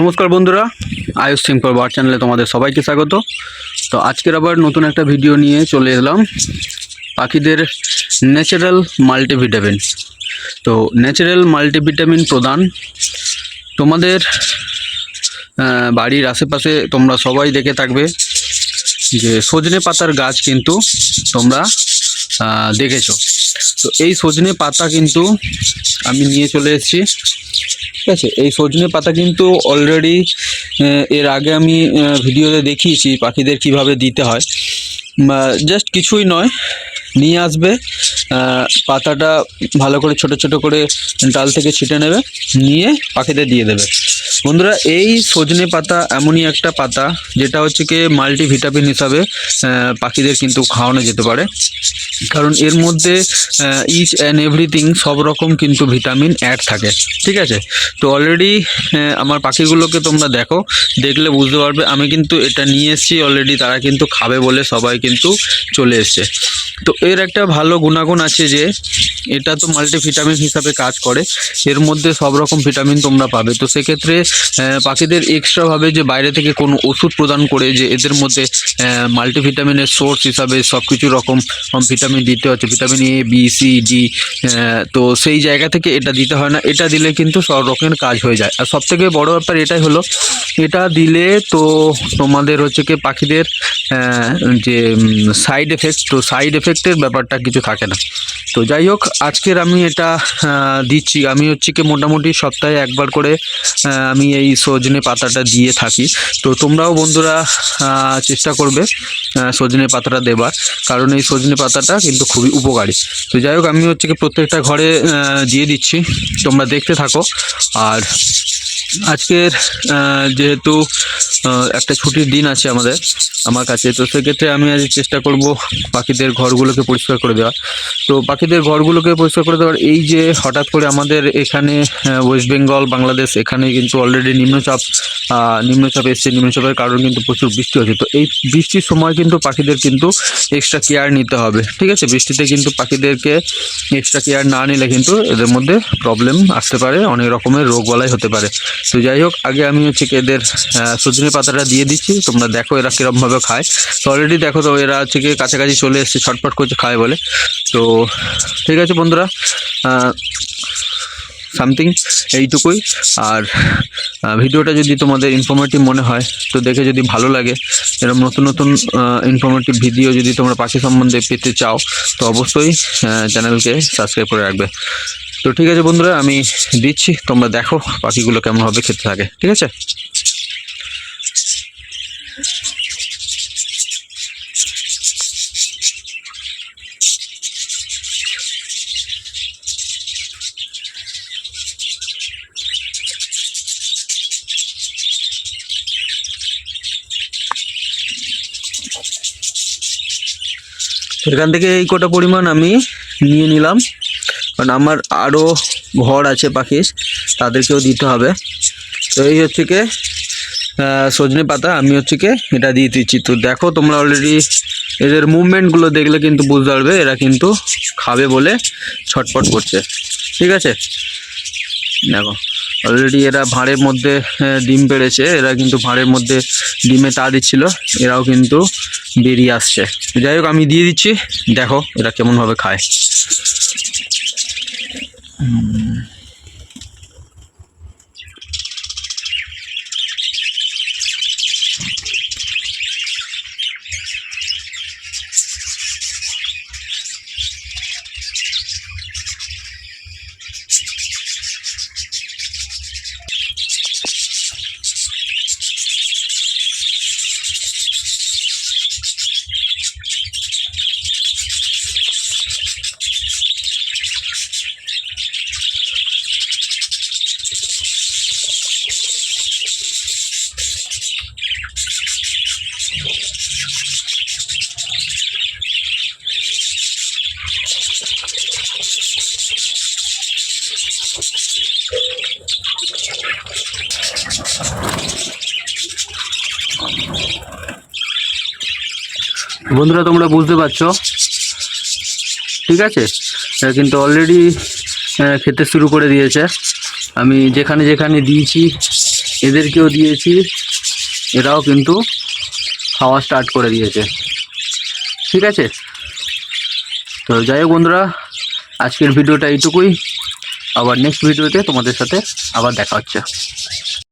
নমস্কার বন্ধুরা, আয়ুষ সিম্পল বার চ্যানেলে তোমাদের সবাইকে স্বাগত। তো আজকের আবার নতুন একটা ভিডিও নিয়ে চলে এলাম পাখিদের ন্যাচারাল মাল্টিভিটামিন তো ন্যাচারাল মাল্টিভিটামিন প্রদান তোমাদের বাড়ির আশেপাশে তোমরা সবাই দেখে থাকবে যে সজনে পাতার গাছ কিন্তু তোমরা দেখেছ। তো এই সজনে পাতা কিন্তু আমি নিয়ে চলে এসেছি। ঠিক আছে? এই সজনে পাতা কিন্তু অলরেডি এর আগে আমি ভিডিওতে দেখিয়েছি পাখিদের কীভাবে দিতে হয়। জাস্ট কিছুই নয়, নিয়ে আসবে। পাতাটা ভালো করে ছোট ছোট করে ডাল থেকে ছিটে নেবে, নিয়ে পাখিদের দিয়ে দেবে। বন্ধুরা, এই সজনে পাতা এমনই একটা পাতা, যেটা হচ্ছে কি মাল্টিভিটামিন হিসাবে পাখিদের কিন্তু খাওয়ানো যেতে পারে। কারণ এর মধ্যে ইচ অ্যান্ড এভরিথিং সব রকম কিন্তু ভিটামিন অ্যাড থাকে, ঠিক আছে? তো অলরেডি আমার পাখিগুলোকে তোমরা দেখো, দেখলে বুঝতে পারবে, আমি কিন্তু এটা নিয়ে এসেছি অলরেডি তারা কিন্তু খাবে বলে সবাই কিন্তু চলে এসছে। তো এর একটা ভালো গুণাগুণ আছে যে এটা তো মাল্টিভিটামিন হিসাবে কাজ করে। এর মধ্যে সব রকম ভিটামিন তোমরা পাবে। তো সেক্ষেত্রে পাখিদের এক্সট্রাভাবে যে বাইরে থেকে কোনো ওষুধ প্রদান করে যে এদের মধ্যে মাল্টিভিটামিনের সোর্স হিসাবে সব কিছু রকম ভিটামিন দিতে হচ্ছে। Vitamin A B C D তো সেই জায়গা থেকে এটা দিতে হয় না। এটা দিলে কিন্তু সব রকমের কাজ হয়ে যায়। আর সব থেকে বড় ব্যাপার এটাই হলো, এটা দিলে তো তোমাদের হচ্ছে কি পাখিদের যে সাইড এফেক্ট তো সাইড এফেক্টের ব্যাপারটা কিছু থাকে না। তো যাই হোক, আজকের আমি এটা দিচ্ছি। আমি হচ্ছে কি মোটামুটি সপ্তাহে একবার করে আমি এই সজনে পাতাটা দিয়ে থাকি। তো তোমরাও বন্ধুরা চেষ্টা করবে সজনে পাতাটা দেবার। কারণ এই সজনে পাতাটা কিন্তু খুবই উপকারী। তো যাই হোক, আমি হচ্ছে কি প্রত্যেকটা ঘরে দিয়ে দিচ্ছি। তোমরা দেখতে থাকো। আর আজকের যেহেতু একটা ছুটির দিন আছে আমাদের, আমার কাছে, তো সেক্ষেত্রে আমি আজ চেষ্টা করব পাখিদের ঘরগুলোকে পরিষ্কার করে দেওয়া তো পাখিদের ঘরগুলোকে পরিষ্কার করে দেওয়ার, এই যে হঠাৎ করে আমাদের এখানে ওয়েস্ট বেঙ্গল বাংলাদেশ এখানে কিন্তু অলরেডি নিম্নচাপ নিম্নচাপ এসছে। নিম্নচাপের কারণে কিন্তু প্রচুর বৃষ্টি হচ্ছে। তো এই বৃষ্টির সময় কিন্তু পাখিদের কিন্তু এক্সট্রা কেয়ার নিতে হবে। ঠিক আছে? বৃষ্টিতে কিন্তু পাখিদেরকে এক্সট্রা কেয়ার না নিলে কিন্তু এদের মধ্যে প্রবলেম আসতে পারে। অনেক রকমের রোগ বলাই হতে পারে। তো যাই হোক, আগে আমি হচ্ছে এদের সজনে পাতাটা দিয়ে দিচ্ছি, তোমরা দেখো এরা কীরকমভাবে খায়। তো অলরেডি দেখো তো এরা হচ্ছে কি কাছাকাছি চলে এসছে, ছটফট করছে, খায় বলে। তো ঠিক আছে বন্ধুরা সামথিং এইটুকুই। আর ভিডিওটা যদি তোমাদের ইনফরমেটিভ মনে হয়, তো দেখে যদি ভালো লাগে এরকম নতুন নতুন ইনফরমেটিভ ভিডিও যদি তোমরা পাখি সম্বন্ধে পেতে চাও, তো অবশ্যই চ্যানেলকে সাবস্ক্রাইব করে রাখবে। তো ঠিক আছে বন্ধুরা, আমি দিচ্ছি, তোমরা দেখো পাখিগুলো কেমন হবে, খেতে থাকে, ঠিক আছে? এখান থেকে এই কটা পরিমাণ আমি নিয়ে নিলাম। কারণ আমার আরও ঘর আছে পাখির, তাদেরকেও দিতে হবে। তো এই হচ্ছে কি সজনে পাতা, আমি হচ্ছে কি এটা দিয়ে দিচ্ছি। তো দেখো তোমরা অলরেডি এদের মুভমেন্টগুলো দেখলে কিন্তু বুঝতে পারবে, এরা কিন্তু খাবে বলে ছটফট করছে। ঠিক আছে? দেখো অলরেডি এরা ভাঁড়ের মধ্যে ডিম পেড়েছে, এরা কিন্তু ভাঁড়ের মধ্যে ডিমে তা দিচ্ছিল, এরাও কিন্তু বেরিয়ে আসছে। যাই হোক, আমি দিয়ে দিচ্ছি, দেখো এরা কেমনভাবে খায়। Um, বন্ধুরা, তোমরা বুঝতে পারছ? ঠিক আছে? কিন্তু অলরেডি খেতে শুরু করে দিয়েছে। আমি যেখানে যেখানে দিয়েছি, এদেরকেও দিয়েছি। এরাও কিন্তু খাওয়া স্টার্ট করে দিয়েছে। ঠিক আছে? তো যাই হোক বন্ধুরা, আজকের ভিডিওটা এইটুকুই। আবার নেক্সট ভিডিওতে তোমাদের সাথে আবার দেখা হচ্ছে।